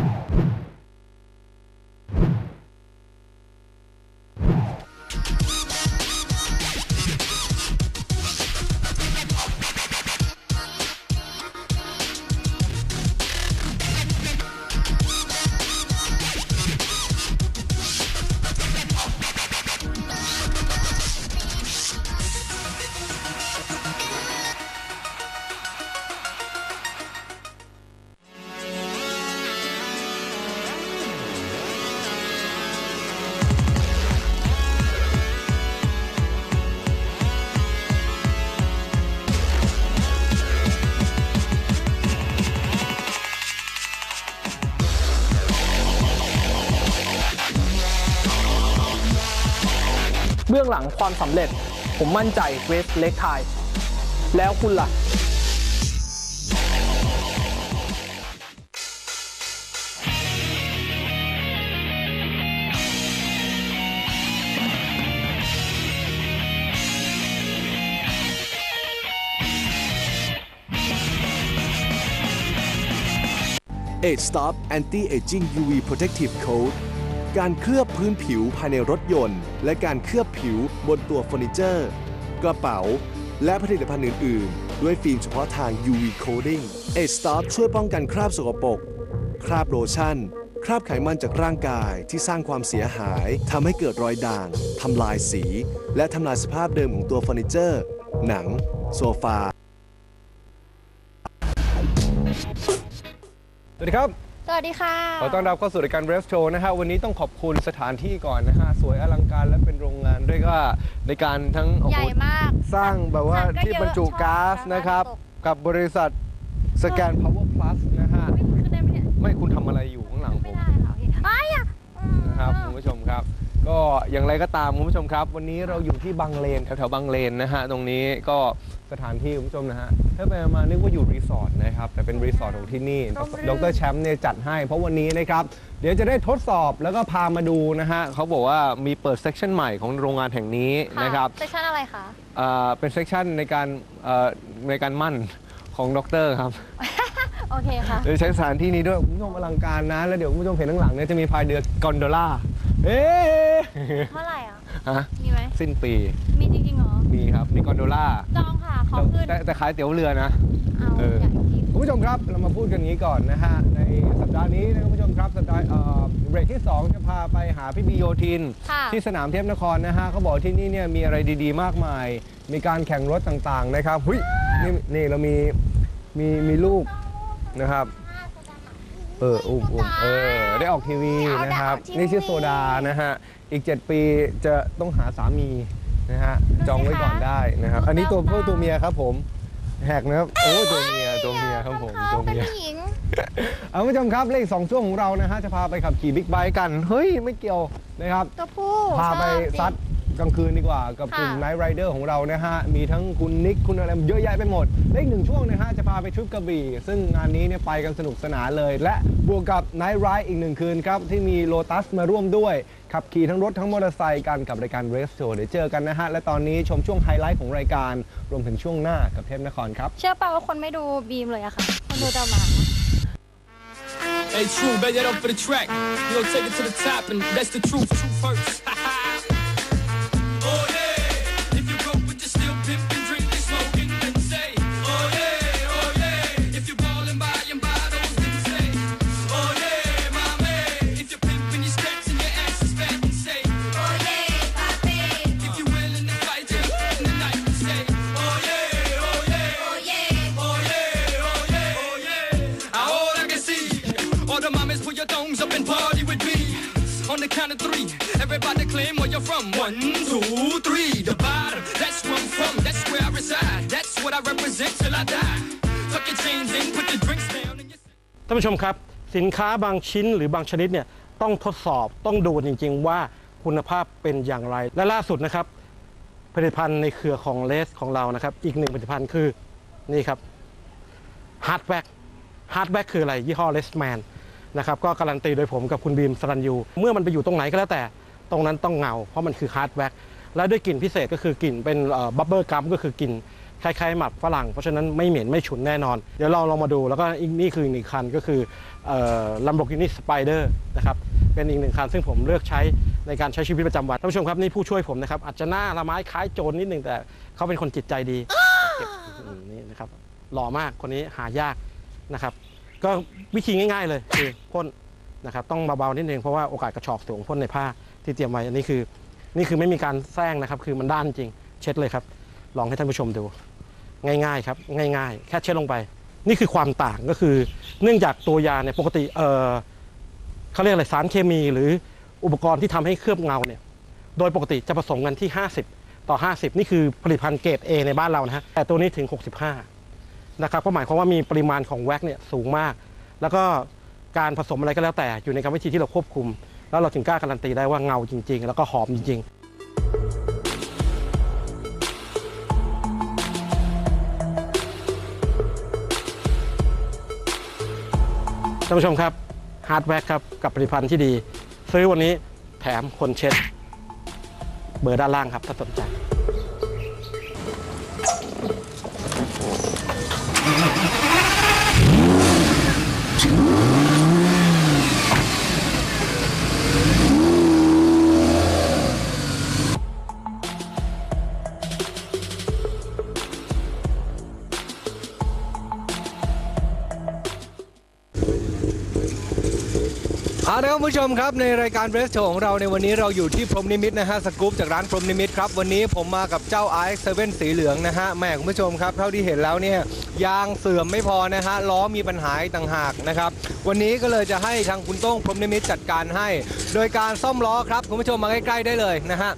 you องหลังความสำเร็จ ผมมั่นใจเกรซเล็กไทย แล้วคุณล่ะ8 Stop Anti Aging UV Protective Coat การเคลือบพื้นผิวภายในรถยนต์ และการเคลือบผิวบนตัวเฟอร์นิเจอร์ กระเป๋า และผลิตภัณฑ์อื่น ๆ ด้วยฟิล์มเฉพาะทาง UV Coating 8 Stop ช่วยป้องกันคราบสกปรกคราบโลชั่น คราบไขมันจากร่างกายที่สร้างความเสียหายทำให้เกิดรอยด่างทำลายสี และทำลายสภาพเดิมของตัวเฟอร์นิเจอร์ หนัง โซฟาสวัสดีครับ สวัสดีค่ะ ขอต้อนรับเข้าสู่รายการ r e f Show นะฮะวันนี้ต้องขอบคุณสถานที่ก่อนนะฮะสวยอลังการและเป็นโรงงานด้วยก็ในการทั้งโอ้โหใหญ่มาก สร้างแบบว่าถังก็ที่เยอะบรรจุชอบก๊าซนะนะครับตกกับบริษัทสแกน Power Plus นะฮะไม่ขึ้นได้ไหมเนี่ยไม่คุณทำอะไรอยู่ข้างหลังผไม่มได้ค่ะพี่อ้ายอะอืมนะครับคุณผู้ชมครับ ก็อย่างไรก็ตามคุณผู้ชมครับ วันนี้เราอยู่ที่บางเลนแถวๆบางเลนนะฮะตรงนี้ก็สถานที่คุณผู้ชมนะฮะถ้าไปมานึกว่าอยู่รีสอร์ทนะครับแต่เป็นรีสอร์ทของที่นี่ดรแชมป์เนี่ยจัดให้ เพราะวันนี้นะครับเดี๋ยวจะได้ทดสอบแล้วก็พามาดูนะฮะเขาบอกว่ามีเปิดเซกชันใหม่ของโรงงานแห่งนี้นะครับเซสชั่นอะไรคะอ่าเป็นเซกชันในการเอ่อในการมั่นของดรครับโอเคค่ะเดี๋ยวใช้สถานที่นี้ด้วยคุณผู้ชมอลังการนะแล้วเดี๋ยวคุณผู้ชมเห็นข้างหลังเนี่ยจะมีพายเรือกอนโดล่า เอ๊ะเท่าไหร่อะ ฮะมีไหม สิ้นปี มีจริงๆเหรอ มีครับมีกอนโดล่าจองค่ะ ขอขึ้น แต่แต่ขายเตี๋ยวเรือนะ เอาเออ อยากกิน คุณผู้ชมครับเรามาพูดกันอย่างนี้ก่อนนะฮะในสัปดาห์นี้นะคุณผู้ชมครับสัปดาห์เอ่อเบรกที่ 2 จะพาไปหาพี่บีโยทิน ค่ะ ที่สนามเทพนครนะฮะเขาบอกที่นี่เนี่ยมีอะไรดีๆ มากมาย มีการแข่งรถต่างๆนะครับหุยนี่นี่เรามีมีมีลูกนะครับ เอออุ้มอุ้มเออได้ออกทีวีนะครับ นี่ชื่อโซดานะฮะ อีก 7 ปีจะต้องหาสามีนะฮะจองไว้ก่อนได้นะครับ อันนี้ตัวผู้ตัวเมียครับผมแหกนะครับโอ้ตัวเมียตัวเมียครับผมเขาตัวเป็นเมียหญิงเอาคุณผู้ชมครับเลขสองช่วงของเรานะฮะจะพาไปขับขี่บิ๊กไบค์กัน เฮ้ย ไม่เกี่ยวนะครับตัวผู้พาไปชอบซัด กลางคืนดีกว่ากับกลุ่มค่ะไนท์ไรเดอร์ของเรานะฮะ มีทั้งคุณนิกคุณอะไรเยอะแยะไปหมดเลขหนึ่งช่วงนะฮะ จะพาไปทริปกระบี่ ซึ่งงานนี้เนี่ยไปกันสนุกสนานเลย และบวกกับไนท์ไรด์อีกหนึ่งคืนครับ ที่มีโลตัสมาร่วมด้วย ขับขี่ทั้งรถทั้งมอเตอร์ไซค์กันกับรายการเรสโชว์เดี๋ยวเจอกันนะฮะ และตอนนี้ชมช่วงไฮไลท์ของรายการรวมถึงช่วงหน้ากับเทพนครครับเชื่อเปล่าว่าคนไม่ดูบีมเลยอะค่ะคนดูแต่หมา Hey, true, bet that up for the track. You know, take it to the top, and that's the truth. True first. All the mamas put your thumbs up and party with me. On the count of three, everybody claim where you're from. One, two, three. The bottom, that's where I'm from. That's where I reside. That's what I represent till I die. Tuck your chains in, put the drinks down, ท่านผู้ชมครับ สินค้าบางชิ้นหรือบางชนิดเนี่ยต้องทดสอบต้องดูจริง ๆ ว่าคุณภาพเป็นอย่างไร และล่าสุดนะครับ ผลิตภัณฑ์ในเครือของเลสของเรานะครับ อีกหนึ่งผลิตภัณฑ์คือนี่ครับฮาร์ดแบ็กฮาร์ดแบ็กคืออะไรยี่ห้อเลสแมน นะครับก็การันตีโดยผมกับคุณบีมสรันยู เมื่อมันไปอยู่ตรงไหนก็แล้วแต่ ตรงนั้นต้องเงา เพราะมันคือฮาร์ดแบ็กและด้วยกลิ่นพิเศษก็คือกลิ่นเป็นบับเบิลกัมก็คือกลิ่นคล้ายๆหมักฝรั่ง เพราะฉะนั้นไม่เหม็นไม่ฉุนแน่นอน เดี๋ยวเราลองมาดูแล้วก็อีกนี่คืออีกหนึ่งคันก็คือลัมโบกินี่สไปเดอร์นะครับเป็นอีกหนึ่งคันซึ่งผมเลือกใช้ในการใช้ชีวิตประจำวันท่านผู้ชมครับนี่ผู้ช่วยผมนะครับอาจจะหน้าละไม้คล้ายโจรนิดนึงแต่เขาเป็นคนจิตใจดีนี่นะครับหล่อมากคนนี้หายากนะครับ ก็วิธีง่าย ๆ เลยคือพ่นนะครับต้องเบาๆนิดนึงเพราะว่าโอกาสกระชอกสูงพ่นในผ้าที่เตรียมไว้อันนี้คือ นี่คือไม่มีการแซงนะครับ คือมันด้านจริง เช็ดเลยครับ ลองให้ท่านผู้ชมดู ง่ายๆครับ ง่ายๆ แค่เช็ดลงไป นี่คือความต่างก็คือ เนื่องจากตัวยาเนี่ยปกติเออเขาเรียกอะไรสารเคมีหรืออุปกรณ์ที่ทำให้เคลือบเงาเนี่ยโดยปกติจะผสมกันที่ 50 ต่อ 50 นี่คือผลิตภัณฑ์เกรด A ในบ้านเรานะฮะแต่ตัวนี้ถึง 65 นะครับก็หมายความว่ามีปริมาณของแว็กเนี่ยสูงมาก แล้วก็การผสมอะไรก็แล้วแต่อยู่ในกรรมวิธีที่เราควบคุม แล้วเราถึงกล้าการันตีได้ว่าเงาจริง ๆ แล้วก็หอมจริง ๆท่านผู้ชมครับฮาร์ดแวร์ครับกับผลิตภัณฑ์ที่ดี ซื้อวันนี้แถมคนเช็ด เบอร์ด้านล่างครับ ถ้าสนใจ ผู้ชมครับในรายการเบรสโชของเราในวันนี้เราอยู่ที่พรหมนิมิตนะฮะสกู๊ปจากร้านพรหมนิมิตครับวันนี้ผมมากับเจ้า i 7สีเหลืองนะฮะแหม่คุณผู้ชมครับเท่าที่เห็นแล้วเนี่ยยางเสื่อมไม่พอนะฮะล้อมีปัญหาอีกต่างหากนะครับวันนี้ก็เลยจะให้ทางคุณโต้งพรหมนิมิตจัดการให้ โดยการซ่อมล้อครับคุณผู้ชมมาใกล้ๆได้เลยนะฮะ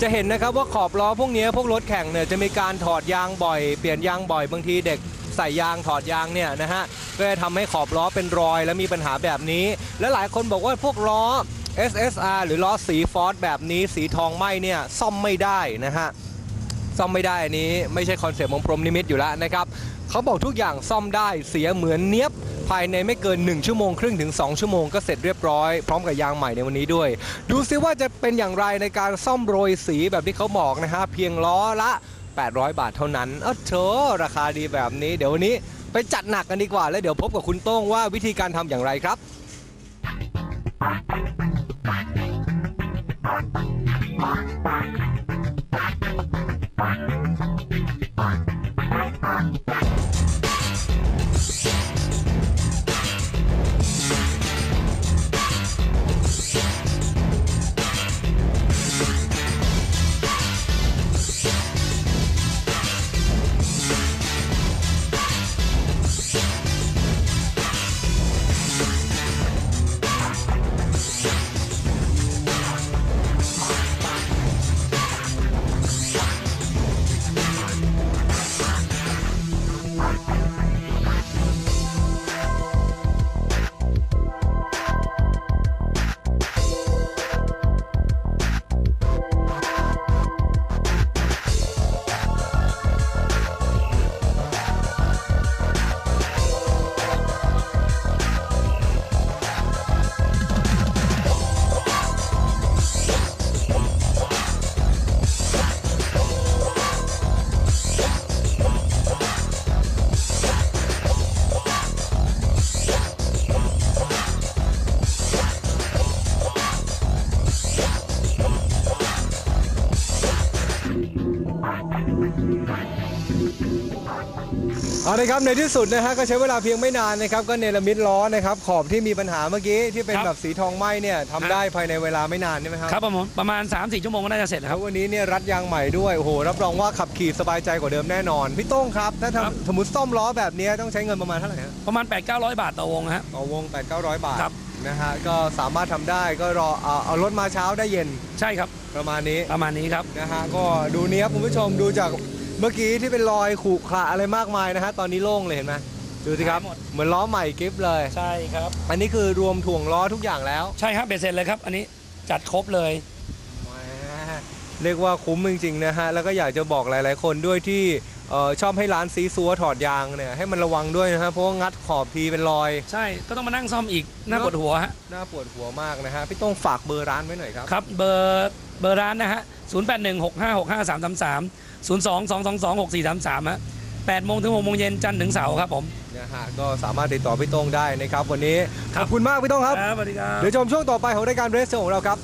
จะเห็นนะครับว่าขอบล้อพวกนี้พวกรถแข่งเนี่ยจะมีการถอดยางบ่อยเปลี่ยนยางบ่อยบางทีเด็ก ใส่ยางถอดยางเนี่ยนะฮะก็จะทำให้ขอบล้อเป็นรอย และมีปัญหาแบบนี้ และหลายคนบอกว่าพวกล้อ SSR หรือล้อสีฟอสแบบนี้สีทองไหมเนี่ยซ่อมไม่ได้นะฮะซ่อมไม่ได้อันนี้ไม่ใช่คอนเซปต์ของพรมนิมิตอยู่แล้วนะครับเขาบอกทุกอย่างซ่อมได้เสียเหมือนเนี้ยบภายในไม่เกิน 1 ชั่วโมงครึ่งถึง 2 ชั่วโมงก็เสร็จเรียบร้อย พร้อมกับยางใหม่ในวันนี้ด้วย ดูซิว่าจะเป็นอย่างไรในการซ่อมโรยสีแบบที่เขาบอกนะฮะเพียงล้อละ 800 บาทเท่านั้นเออเธอราคาดีแบบนี้ เดี๋ยววันนี้ไปจัดหนักกันดีกว่า แล้วเดี๋ยวพบกับคุณโต้งว่าวิธีการทำอย่างไรครับ เอาละครับในที่สุดนะฮะก็ใช้เวลาเพียงไม่นานนะครับก็เนรมิตล้อนะครับขอบที่มีปัญหาเมื่อกี้ที่เป็นครับ แบบสีทองไหมเนี่ยทำได้ภายในเวลาไม่นานใช่ไหมครับครับประมาณประมาณ 3-4 ชั่วโมงก็น่าจะเสร็จแล้วแล้ควรับวันนี้เนี่ยรัดยางใหม่ด้วยโอ้โหรับรองว่าขับขี่สบายใจกว่าเดิมแน่นอนพี่โต้งครับถ้าครับ ทำสมมติซ่อมล้อแบบนี้ต้องใช้เงินประมาณเท่าไหร่ฮะประมาณ 8-900 บาทต่อวงฮะ ต่อวง8 9 0 0 บาทครับ นะฮะก็สามารถทำได้ก็รอเอาเอารถมาเช้าได้เย็นใช่ครับประมาณนี้ ประมาณนี้ครับ นะฮะก็ดูเนี้ยบคุณผู้ชมดูจาก เมื่อกี้ที่เป็นรอยขรุขระอะไรมากมายนะฮะตอนนี้โล่งเลยเห็นไหมดูสิครับ หายหมด เหมือนล้อใหม่กิฟต์เลย ใช่ครับ อันนี้คือรวมถ่วงล้อทุกอย่างแล้วใช่ครับเบ็ดเสร็จเลยครับ อันนี้จัดครบเลย แหมเรียกว่าคุ้มจริงๆนะฮะ แล้วก็อยากจะบอกหลายๆคนด้วยที่เอ่อชอบให้ร้านซีซัวถอดยางเนี่ยให้มันระวังด้วยนะฮะเพราะว่างัดขอบทีเป็นรอย ใช่ก็ต้องมานั่งซ่อมอีกหน้าปวดหัวฮะน่าปวดหัวมากนะฮะพี่ต้องฝากเบอร์ร้านไว้หน่อยครับ ครับเบอร์เบอร์ร้านนะฮะ 0816565333 0 2 2 2 2 6 4 3 3ฮะ8โมงถึง6โมงเย็นจันทร์ถึงเสาร์ครับผม นะฮะก็สามารถติดต่อพี่โต้งได้นะครับวันนี้ครัขบอบคุณมากพี่โต้งครับครับ สวัสดีครับ เดี๋ยวชมช่วงต่อไปของรายการเรสโซของเราครับ